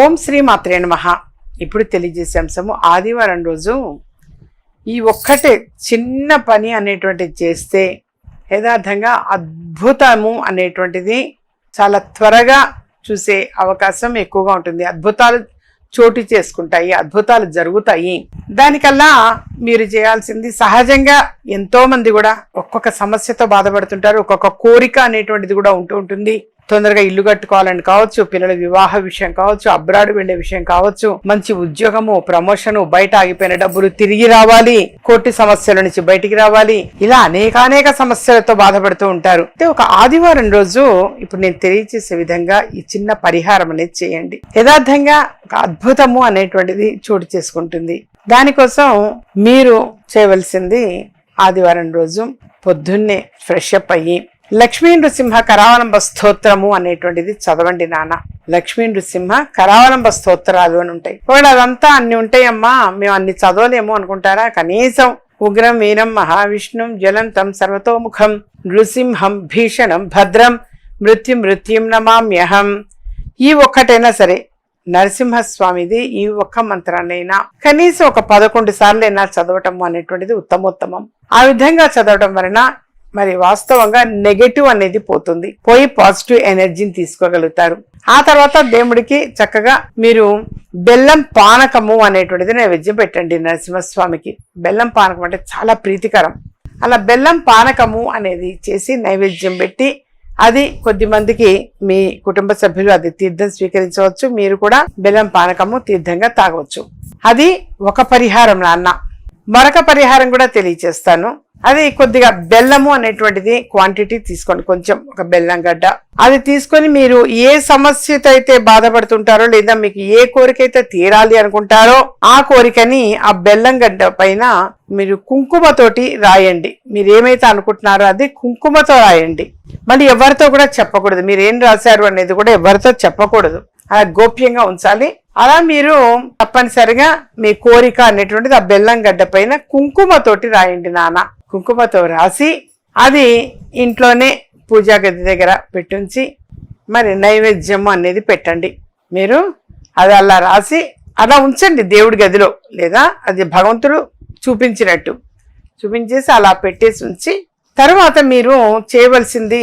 ఓం శ్రీ మాత్రే నమః. ఇప్పుడు తెలియజేసే అంశము ఆదివారం రోజు ఈ ఒక్కటే చిన్న పని అనేటువంటిది చేస్తే యథార్థంగా అద్భుతము అనేటువంటిది చాలా త్వరగా చూసే అవకాశం ఎక్కువగా ఉంటుంది. అద్భుతాలు చోటు చేసుకుంటాయి అద్భుతాలు జరుగుతాయి. దానికల్లా మీరు చేయాల్సింది సహజంగా ఎంతోమంది కూడా ఒక్కొక్క సమస్యతో బాధపడుతుంటారు ఒక్కొక్క కోరిక అనేటువంటిది కూడా ఉంటూ ఉంటుంది. తొందరగా ఇల్లు కట్టుకోవాలని కావచ్చు పిల్లల వివాహ విషయం కావచ్చు అబ్రాడ్ వెళ్ళే విషయం కావచ్చు మంచి ఉద్యోగము ప్రమోషన్ బయట ఆగిపోయిన డబ్బులు తిరిగి రావాలి కోర్టు సమస్యల నుంచి బయటికి రావాలి ఇలా అనేకానేక సమస్యలతో బాధపడుతూ ఉంటారు. అయితే ఒక ఆదివారం రోజు ఇప్పుడు నేను తెలియచేసే విధంగా ఈ చిన్న పరిహారం అనేది చేయండి. యథార్థంగా ఒక అద్భుతము అనేటువంటిది చోటు చేసుకుంటుంది. దానికోసం మీరు చేయవలసింది ఆదివారం రోజు పొద్దున్నే ఫ్రెష్ అప్ అయ్యి లక్ష్మీ నృసింహ కరావలంబ స్తోత్రము అనేటువంటిది చదవండి నాన్న. లక్ష్మీ నృసింహ కరావలంబ స్తోత్రాలు అని ఉంటాయి. ఒకవేళ అదంతా అన్ని ఉంటాయమ్మా మేము అన్ని చదవలేము అనుకుంటారా? కనీసం ఉగ్రం వీరం మహావిష్ణుం జ్వలంతం సర్వతోముఖం నృసింహం భీషణం భద్రం మృత్యు మృత్యుం నమామ్యహం. ఈ ఒక్కటైనా సరే నరసింహస్వామిది ఈ ఒక్క మంత్రాన్నైనా కనీసం ఒక పదకొండు సార్లు అయినా చదవటం అనేటువంటిది ఉత్తమోత్తమం. ఆ విధంగా చదవటం వలన మరి వాస్తవంగా నెగటివ్ అనేది పోతుంది. పోయి పాజిటివ్ ఎనర్జీని తీసుకోగలుగుతారు. ఆ తర్వాత దేవుడికి చక్కగా మీరు బెల్లం పానకము అనేటువంటిది నైవేద్యం పెట్టండి నరసింహస్వామికి. బెల్లం పానకం అంటే చాలా ప్రీతికరం. అలా బెల్లం పానకము అనేది చేసి నైవేద్యం పెట్టి అది కొద్ది మందికి మీ కుటుంబ సభ్యులు అది తీర్థం స్వీకరించవచ్చు. మీరు కూడా బెల్లం పానకము తీర్థంగా తాగవచ్చు. అది ఒక పరిహారం నాన్న. మరొక పరిహారం కూడా తెలియచేస్తాను. అది కొద్దిగా బెల్లము అనేటువంటిది క్వాంటిటీ తీసుకోండి. కొంచెం ఒక బెల్లం గడ్డ. అది తీసుకొని మీరు ఏ సమస్యతో అయితే బాధపడుతుంటారో లేదా మీకు ఏ కోరిక అయితే తీరాలి అనుకుంటారో ఆ కోరికని ఆ బెల్లం గడ్డ పైన మీరు కుంకుమతోటి రాయండి. మీరు ఏమైతే అనుకుంటున్నారో అది కుంకుమతో రాయండి. మళ్ళీ ఎవరితో కూడా చెప్పకూడదు. మీరు ఏం రాశారు అనేది కూడా ఎవరితో చెప్పకూడదు. అలా గోప్యంగా ఉంచాలి. అలా మీరు తప్పనిసరిగా మీ కోరిక అనేటువంటిది ఆ బెల్లం గడ్డ పైన కుంకుమతోటి రాయండి నాన్న. కుంకుమతో రాసి అది ఇంట్లోనే పూజా గది దగ్గర పెట్టుంచి మరి నైవేద్యము అనేది పెట్టండి. మీరు అది అలా రాసి అలా ఉంచండి దేవుడి గదిలో లేదా అది భగవంతుడు చూపించినట్టు. చూపించేసి అలా పెట్టేసి ఉంచి తర్వాత మీరు చేయవలసింది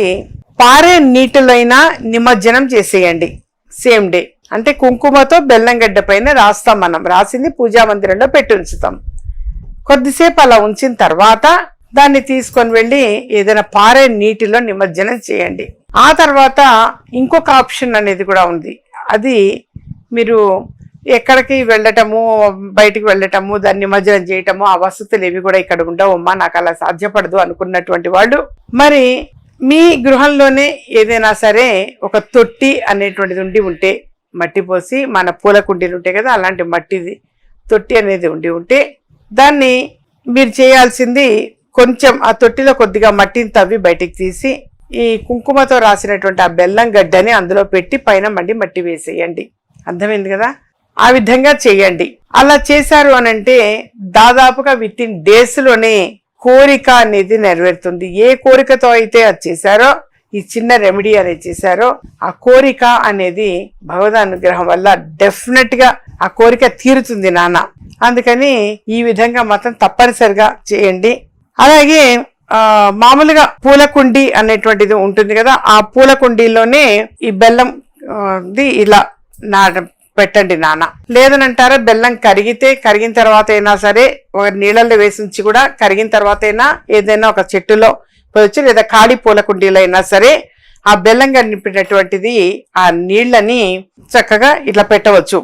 పారే నీటిలోైనా నిమజ్జనం చేసేయండి. Same day. అంటే కుంకుమతో బెల్లం గడ్డ పైన రాస్తాం మనం. రాసింది పూజా మందిరంలో పెట్టి ఉంచుతాం. కొద్దిసేపు అలా ఉంచిన తర్వాత దాన్ని తీసుకొని వెళ్ళి ఏదైనా పారే నీటిలో నిమజ్జనం చేయండి. ఆ తర్వాత ఇంకొక ఆప్షన్ అనేది కూడా ఉంది. అది మీరు ఎక్కడికి వెళ్ళటము బయటికి వెళ్ళటము దాన్ని నిమజ్జనం చేయటము ఆ వసతులు ఏవి కూడా ఇక్కడ ఉండవమ్మా నాకు అలా సాధ్యపడదు అనుకున్నటువంటి వాళ్ళు. మరి మీ గృహంలోనే ఏదైనా సరే ఒక తొట్టి అనేటువంటిది ఉండి ఉంటే మట్టి పోసి మన పూల కుండీలు ఉంటాయి కదా అలాంటి మట్టిది తొట్టి అనేది ఉండి ఉంటే దాన్ని మీరు చేయాల్సింది కొంచెం ఆ తొట్టిలో కొద్దిగా మట్టిని తవ్వి బయటికి తీసి ఈ కుంకుమతో రాసినటువంటి ఆ బెల్లం గడ్డని అందులో పెట్టి పైన మళ్ళీ మట్టి వేసేయండి. అర్థమైంది కదా? ఆ విధంగా చేయండి. అలా చేశారు అనంటే దాదాపుగా విత్ ఇన్ డేస్లోనే కోరిక అనేది నెరవేరుతుంది. ఏ కోరికతో అయితే అది చేశారో ఈ చిన్న రెమెడీ అనేది చేశారో ఆ కోరిక అనేది భగవద్ అనుగ్రహం వల్ల డెఫినెట్గా ఆ కోరిక తీరుతుంది నాన్న. అందుకని ఈ విధంగా మాత్రం తప్పనిసరిగా చేయండి. అలాగే ఆ, మామూలుగా పూలకుండి అనేటువంటిది ఉంటుంది కదా ఆ పూల కుండీలోనే ఈ బెల్లం ది ఇలా నా పెట్టండి నాన్న. లేదనంటారా బెల్లం కరిగితే కరిగిన తర్వాత అయినా సరే ఒక నీళ్ళల్లో వేసి ఉంచి కూడా కరిగిన తర్వాత అయినా ఏదైనా ఒక చెట్టులో పోయొచ్చు లేదా ఖాళీ పూల కుండీలైనా సరే ఆ బెల్లం కలిపినటువంటిది ఆ నీళ్ళని చక్కగా ఇట్లా పెట్టవచ్చు.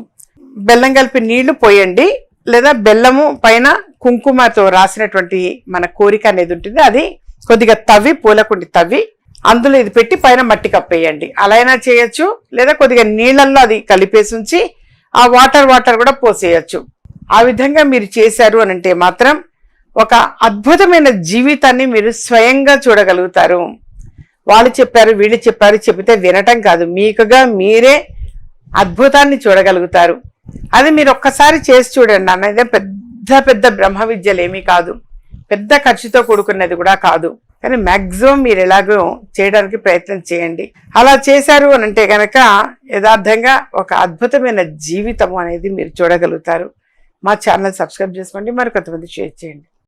బెల్లం కలిపి నీళ్ళు పోయండి లేదా బెల్లము పైన కుంకుమతో రాసినటువంటి మన కోరిక అనేది ఉంటుంది. అది కొద్దిగా తవ్వి పూలకుండి తవ్వి అందులో ఇది పెట్టి పైన మట్టి కప్పేయండి. అలా అయినా చేయొచ్చు లేదా కొద్దిగా నీళ్ళల్లో అది కలిపేసి ఉంచి ఆ వాటర్ వాటర్ కూడా పోసేయచ్చు. ఆ విధంగా మీరు చేశారు అని అంటే మాత్రం ఒక అద్భుతమైన జీవితాన్ని మీరు స్వయంగా చూడగలుగుతారు. వాళ్ళు చెప్పారు వీళ్ళు చెప్పారు చెబితే వినటం కాదు. మీకుగా మీరే అద్భుతాన్ని చూడగలుగుతారు. అది మీరు ఒక్కసారి చేసి చూడండి. అన్నది పెద్ద పెద్ద బ్రహ్మ విద్యలు ఏమీ కాదు. పెద్ద ఖర్చుతో కూడుకున్నది కూడా కాదు. కానీ మ్యాక్సిమం మీరు ఎలాగో చేయడానికి ప్రయత్నం చేయండి. అలా చేశారు అని అంటే కనుక యథార్థంగా ఒక అద్భుతమైన జీవితం అనేది మీరు చూడగలుగుతారు. మా ఛానల్ సబ్స్క్రైబ్ చేసుకోండి. మరి కొంతమంది షేర్ చేయండి.